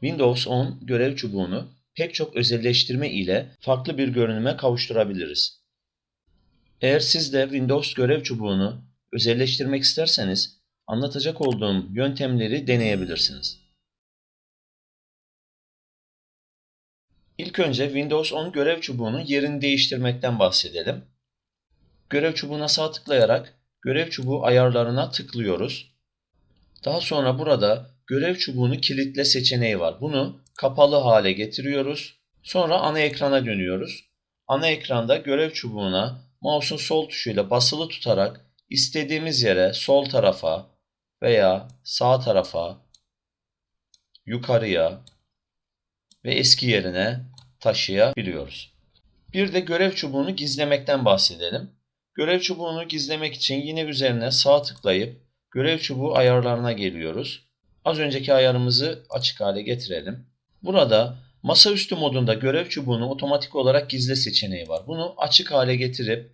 Windows 10 görev çubuğunu pek çok özelleştirme ile farklı bir görünüme kavuşturabiliriz. Eğer siz de Windows görev çubuğunu özelleştirmek isterseniz anlatacak olduğum yöntemleri deneyebilirsiniz. İlk önce Windows 10 görev çubuğunun yerini değiştirmekten bahsedelim. Görev çubuğuna sağ tıklayarak görev çubuğu ayarlarına tıklıyoruz. Daha sonra burada görev çubuğunu kilitle seçeneği var. Bunu kapalı hale getiriyoruz. Sonra ana ekrana dönüyoruz. Ana ekranda görev çubuğuna mouse'un sol tuşuyla basılı tutarak istediğimiz yere sol tarafa veya sağ tarafa, yukarıya ve eski yerine taşıyabiliyoruz. Bir de görev çubuğunu gizlemekten bahsedelim. Görev çubuğunu gizlemek için yine üzerine sağ tıklayıp görev çubuğu ayarlarına geliyoruz. Az önceki ayarımızı açık hale getirelim. Burada masaüstü modunda görev çubuğunu otomatik olarak gizle seçeneği var. Bunu açık hale getirip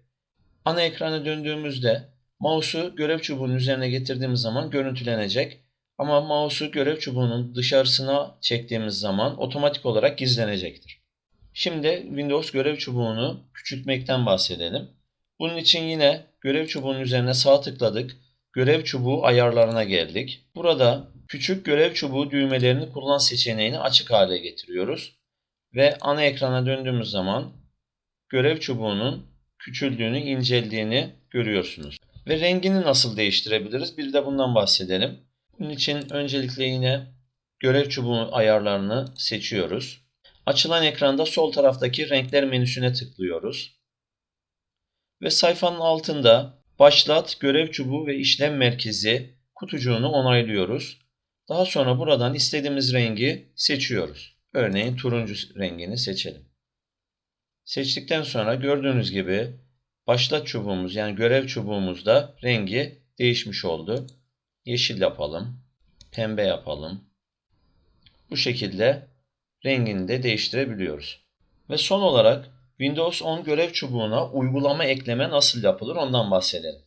ana ekrana döndüğümüzde mouse'u görev çubuğunun üzerine getirdiğimiz zaman görüntülenecek. Ama mouse'u görev çubuğunun dışarısına çektiğimiz zaman otomatik olarak gizlenecektir. Şimdi Windows görev çubuğunu küçültmekten bahsedelim. Bunun için yine görev çubuğunun üzerine sağ tıkladık. Görev çubuğu ayarlarına geldik. Burada küçük görev çubuğu düğmelerini kullan seçeneğini açık hale getiriyoruz. Ve ana ekrana döndüğümüz zaman görev çubuğunun küçüldüğünü, inceldiğini görüyorsunuz. Ve rengini nasıl değiştirebiliriz? Bir de bundan bahsedelim. Bunun için öncelikle yine görev çubuğu ayarlarını seçiyoruz. Açılan ekranda sol taraftaki renkler menüsüne tıklıyoruz. Ve sayfanın altında başlat, görev çubuğu ve işlem merkezi kutucuğunu onaylıyoruz. Daha sonra buradan istediğimiz rengi seçiyoruz. Örneğin turuncu rengini seçelim. Seçtikten sonra gördüğünüz gibi başlat çubuğumuz yani görev çubuğumuzda rengi değişmiş oldu. Yeşil yapalım. Pembe yapalım. Bu şekilde rengini de değiştirebiliyoruz. Ve son olarak Windows 10 görev çubuğuna uygulama ekleme nasıl yapılır ondan bahsedelim.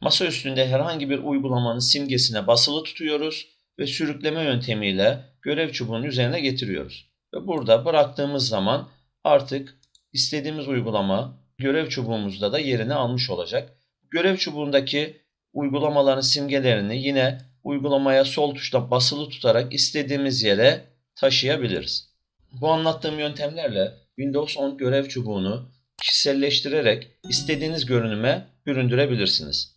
Masa üstünde herhangi bir uygulamanın simgesine basılı tutuyoruz ve sürükleme yöntemiyle görev çubuğunun üzerine getiriyoruz. Ve burada bıraktığımız zaman artık istediğimiz uygulama görev çubuğumuzda da yerini almış olacak. Görev çubuğundaki uygulamaların simgelerini yine uygulamaya sol tuşla basılı tutarak istediğimiz yere taşıyabiliriz. Bu anlattığım yöntemlerle Windows 10 görev çubuğunu kişiselleştirerek istediğiniz görünüme büründürebilirsiniz.